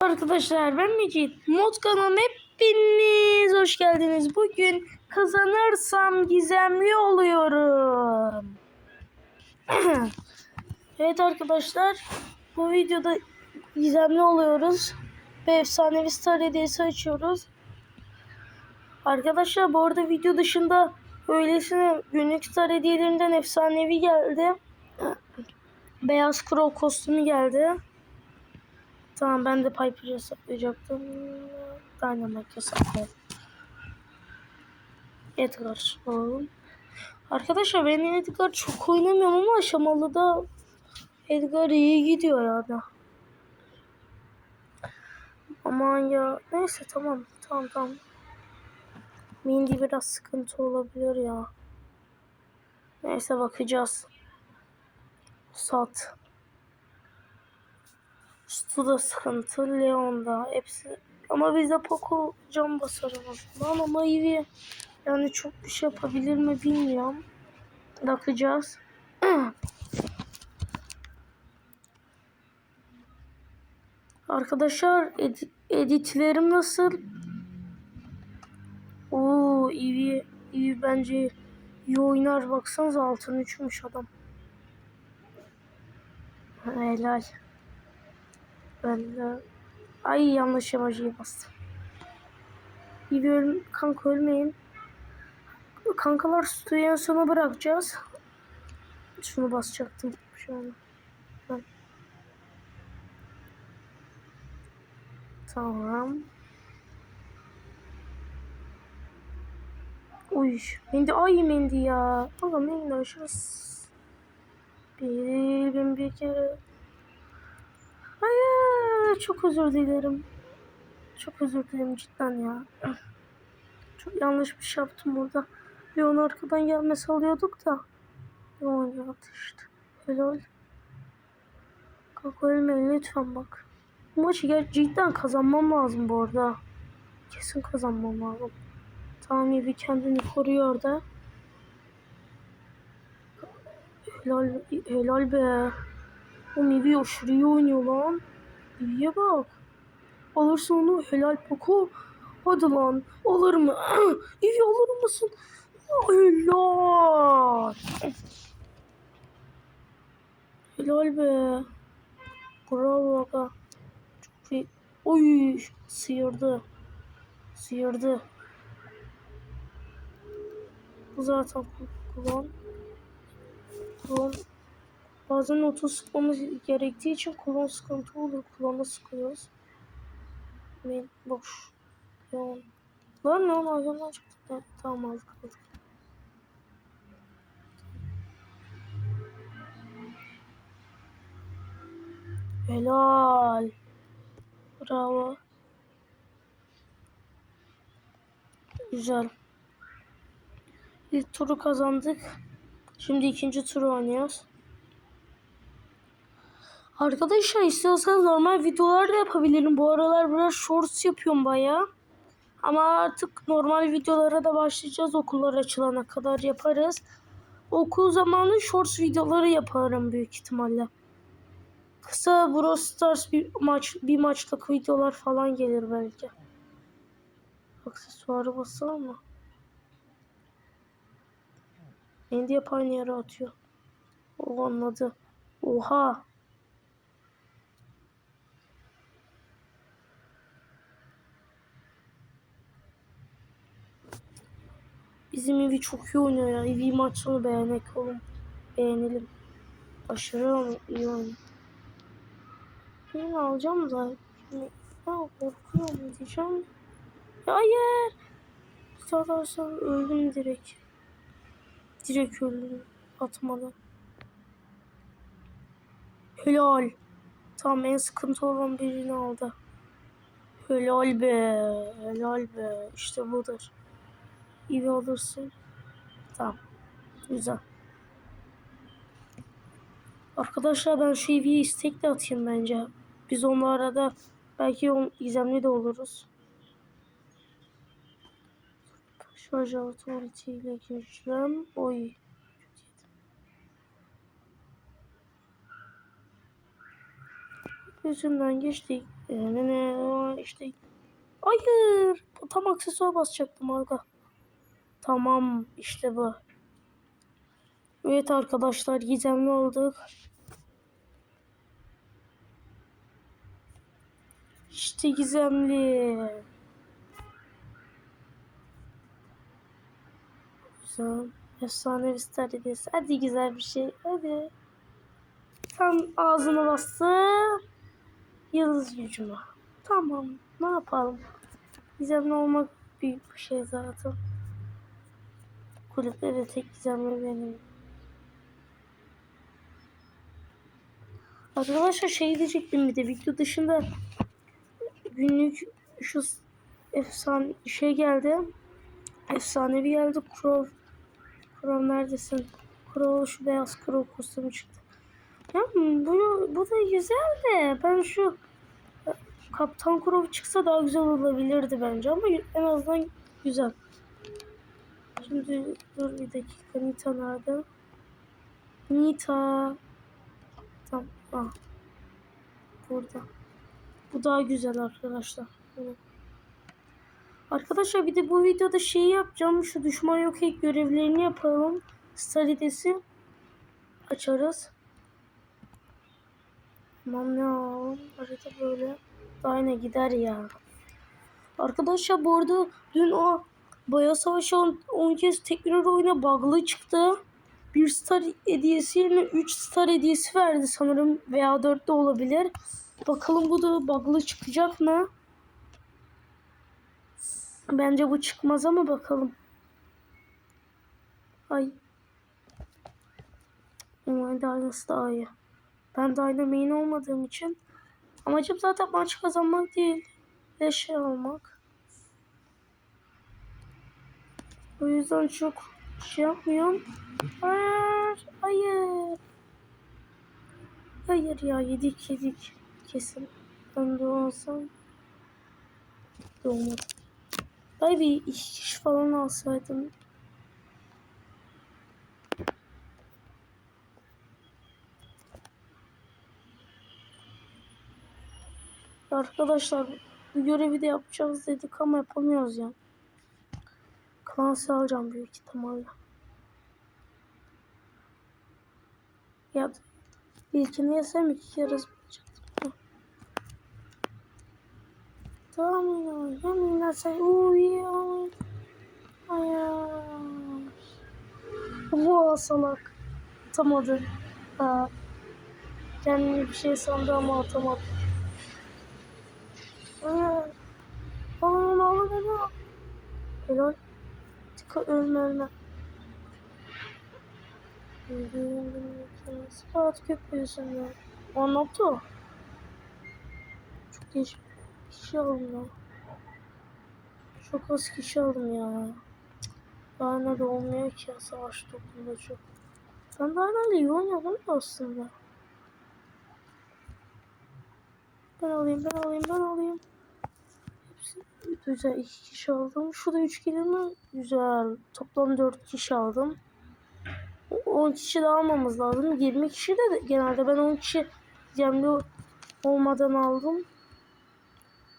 Arkadaşlar ben Mecit. Mod kanalıma hepiniz hoş geldiniz. Bugün kazanırsam gizemli oluyorum. evet arkadaşlar bu videoda gizemli oluyoruz. Ve efsanevi star hediyesi açıyoruz. Arkadaşlar bu arada video dışında öylesine günlük star hediyelerinden efsanevi geldi. Beyaz Crow kostümü geldi. Tamam ben de Piper'ı hesaplayacaktım. Dynamite hesaplayalım. Edgar oğlum. Arkadaşlar ben Edgar çok oynamıyorum ama aşamalı da Edgar iyi gidiyor yani. Aman ya. Neyse tamam. Tamam tamam. Mindy biraz sıkıntı olabilir ya. Neyse bakacağız. Sat. Stu da sıkıntı. Leon da. Hepsi. Ama biz de Poco can basarım aslında. Ama Ivy yani çok bir şey yapabilir mi bilmiyorum. Bakacağız. Arkadaşlar edi- editlerim nasıl? Oo Ivy, Ivy bence iyi oynar. Baksanıza altın üçmüş adam. Helal. Ben de... Ay yanlış emojiyi bastım. Öl kanka ölmeyin. Kankalar suyu en sona bırakacağız. Şunu basacaktım şu an. Ben. Tamam. Uy, Mendi ay Mendi ya. Aga Mendi aşırıs. Bir, bin bir kere. Hayır, çok özür dilerim. Çok özür dilerim cidden ya. Çok yanlış bir şey yaptım burada. Bir onu arkadan gelmesi alıyorduk da. Leon yaptı işte. Helal. Kalk ölmeyin lütfen bak. Bu maçı cidden kazanmam lazım bu arada. Kesin kazanmam lazım. Tamam iyi kendini koruyor orada. Helal, helal be. O Mivi aşırı oynuyor lan. Mivi'ye bak. Alırsın onu helal Poco. Hadi lan alır mı? İyi alır mısın? Helal. Helal be. Bravo aga. Çok iyi. Oy sıyırdı. Sıyırdı. Bu zaten kullan. Kullan. Bazen oto sıkmamız gerektiği için kullan sıkıntı olur. Kullanma sıkıyoruz. Ben boş. Yoğun. Lan lan ayağımdan çıktı. Evet, tamam aldık aldık. Helal. Bravo. Güzel. İlk turu kazandık. Şimdi ikinci turu oynuyoruz. Arkadaşlar istiyorsanız normal videolar da yapabilirim. Bu aralar biraz shorts yapıyorum baya. Ama artık normal videolara da başlayacağız okullar açılana kadar yaparız. Okul zamanı shorts videoları yaparım büyük ihtimalle. Kısa Brawl Stars bir maç bir maçlık videolar falan gelir belki. Aksesuarı basalım mı? Hep aynı yere atıyor. O anladı. Oha. Bizim evi çok iyi oynuyor ya. Evi maç sonu beğenek oğlum. Beğenelim. Aşırı iyi oynuyor. Yine alacağım da. Ya korkuyorum diyeceğim. Hayır. Tutarsan öldüm direkt. Direkt öldüm. Atmadan. Helal. Tam en sıkıntı olan birini aldı. Helal be. Helal be. İşte budur. İyi olursun. Tamam. Güzel. Arkadaşlar ben şu EV'yi istekle atayım bence. Biz onunla arada belki on, gizemli de oluruz. Şarj ile gireceğim. Oy. Yüzünden geçtik. Ne ne işte. Hayır. Tam aksesuar basacaktım arka. Tamam işte bu. Evet arkadaşlar gizemli olduk. İşte gizemli. Güzel. Efsane hediyesi. Hadi güzel bir şey. Hadi. Tam ağzına bastı. Yıldız gücümü. Tamam. Ne yapalım? Gizemli olmak büyük bir şey zaten. Kulüpte de tek gizemli benim. Arkadaşlar şey diyecektim bir de video dışında günlük şu efsane şey geldi. Efsanevi geldi. Crow. Crow neredesin? Crow şu beyaz Crow kostümü çıktı. Ya bu, bu da güzel de ben şu e, Kaptan Crow çıksa daha güzel olabilirdi bence ama en azından güzel. Şimdi dur bir dakika Nita nerede? Nita. Tamam. Ah. Burada. Bu daha güzel arkadaşlar. Arkadaşlar bir de bu videoda şey yapacağım. Şu düşman yok ek görevlerini yapalım. Staridesi açarız. Tamam alalım? Harita böyle. Ne gider ya. Arkadaşlar bu arada dün o Bayağı Savaşı 10 kez tekrar oyuna bug'lı çıktı. Bir star hediyesi yerine 3 star hediyesi verdi sanırım veya 4 de olabilir. Bakalım bu da bug'lı çıkacak mı? Bence bu çıkmaz ama bakalım. Ay. Umarım Dynasty daha iyi. Ben Dyna main olmadığım için amacım zaten maç kazanmak değil. Şey almak. O yüzden çok şey yapmıyorum. Hayır. Hayır. Hayır ya yedik yedik. Kesin. Ben de olsam. Doğmadı. Ay bir iş, iş falan alsaydım. Arkadaşlar bu görevi de yapacağız dedik ama yapamıyoruz ya. Klansı alacağım büyük ihtimalle. Ya ilkini yesem iki kere zıplayacaktım. Tamam ya. Yeminler sen uyuyor. Hayır. Oha salak. Atamadı. Ha. Kendini bir şey sandı ama atamadı. Hayır. Bana ne olur helal. Helal. Ölme ölme. Saat köpüyorsun ya. O ne yaptı o? Çok değişik kişi aldım ya. Çok az kişi aldım ya. Daha ne de olmuyor ki ya savaş topunda çok. Ben daha nerede iyi oynadım da aslında. Ben alayım ben alayım ben alayım. Güzel iki kişi aldım. Şurada üç kelime güzel. Toplam dört kişi aldım. 10 kişi de almamız lazım. 20 kişi de genelde ben 10 kişi cemli olmadan aldım.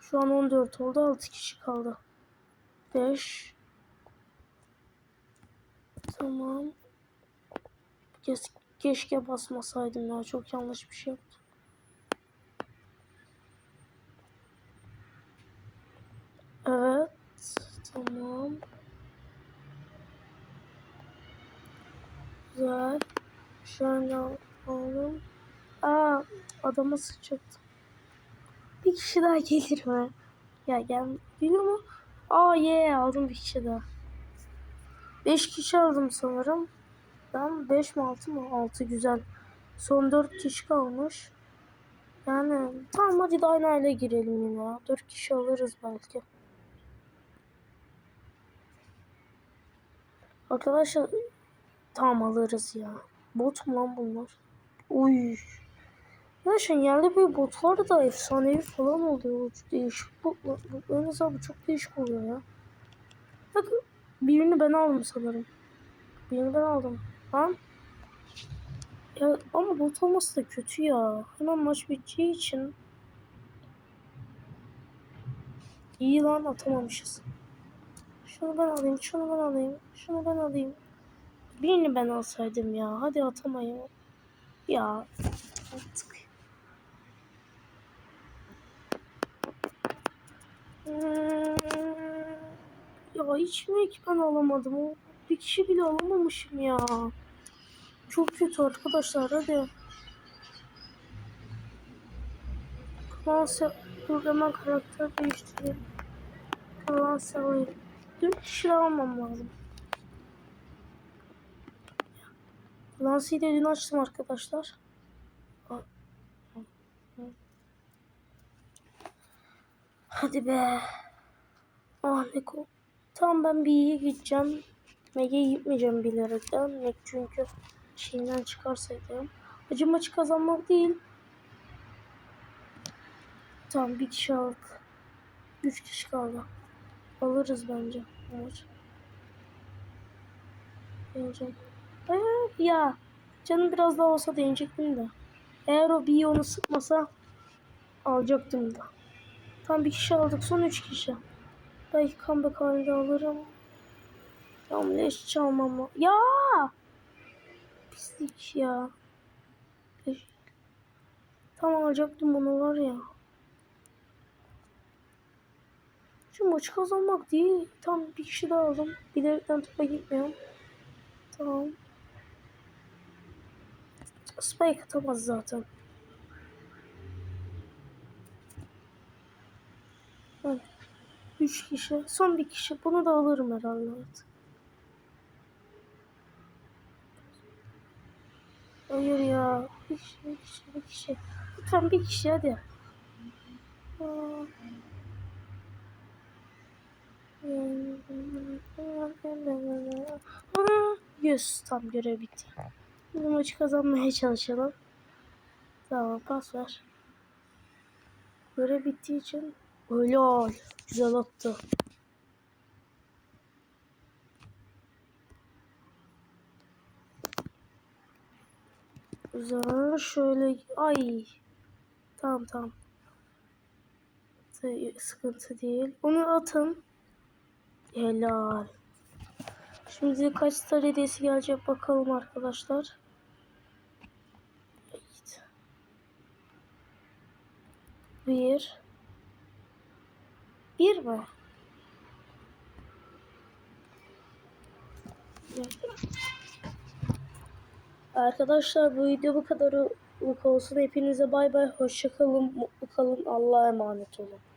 Şu an 14 oldu. 6 kişi kaldı. 5 Tamam. Keşke basmasaydım ya. Çok yanlış bir şey yaptım. Evet. Tamam. Güzel. Şöyle alalım. Aa adama sıçacaktım. Bir kişi daha gelir mi? Ya gel. Geliyor mu? Aa ye yeah, aldım bir kişi daha. Beş kişi aldım sanırım. Ben beş mi altı mı? Altı güzel. Son dört kişi kalmış. Yani tamam hadi Dyna ile girelim yine. Dört kişi alırız belki. Arkadaşlar tamam alırız ya. Bot mu lan bunlar? Uy. Şu yerli bir botlar da efsanevi falan oluyor. Değişik botlar. Öyle bu çok değişik oluyor ya. Bak birini ben aldım sanırım. Birini ben aldım. Lan. Ya ama bot olması da kötü ya. Hemen maç biteceği için. İyi lan atamamışız. Şunu ben alayım, şunu ben alayım, şunu ben alayım. Birini ben alsaydım ya. Hadi atamayın. Ya. Artık. Hmm. Ya hiç mi ki ben alamadım? Bir kişi bile alamamışım ya. Çok kötü arkadaşlar hadi. Dur hemen karakter değiştireyim. Klanse alayım. Dört kişi almam lazım. Lance'yi de dün açtım arkadaşlar. Hadi be. Ah ne ko. Tamam ben iyi gideceğim. Mega'ya gitmeyeceğim bilerekten. Meg çünkü şeyinden çıkarsaydım. Acı maçı kazanmak değil. Tamam bir kişi aldık. Üç kişi kaldı. Alırız bence. Evet. Deneyeceğim. Hayır ya. Canım biraz daha olsa deneyecektim de. Eğer o bir onu sıkmasa alacaktım da. Tam bir kişi aldık. Son üç kişi. Belki comeback halinde alırım. Tamam leş çalmam. la- Ya! Pislik ya. Tam alacaktım bunu var ya. Şu maçı kazanmak değil. Tam bir kişi daha aldım. Bilerekten topa gitmiyorum. Tamam. Spike atamaz zaten. Hadi. Üç kişi. Son bir kişi. Bunu da alırım herhalde artık. Hayır ya. Bir kişi, bir kişi, bir kişi. Lütfen bir kişi hadi. Yüz. Tam görev bitti. Bu maçı kazanmaya çalışalım. Tamam pas ver. Görev bittiği için öyle. Güzel attı. Güzel şöyle ay tamam tamam sıkıntı değil onu atın helal şimdi kaç star hediyesi gelecek bakalım arkadaşlar bir bir mi. Arkadaşlar bu video bu kadar olsun. Hepinize bay bay. Hoşça kalın. Mutlu kalın. Allah'a emanet olun.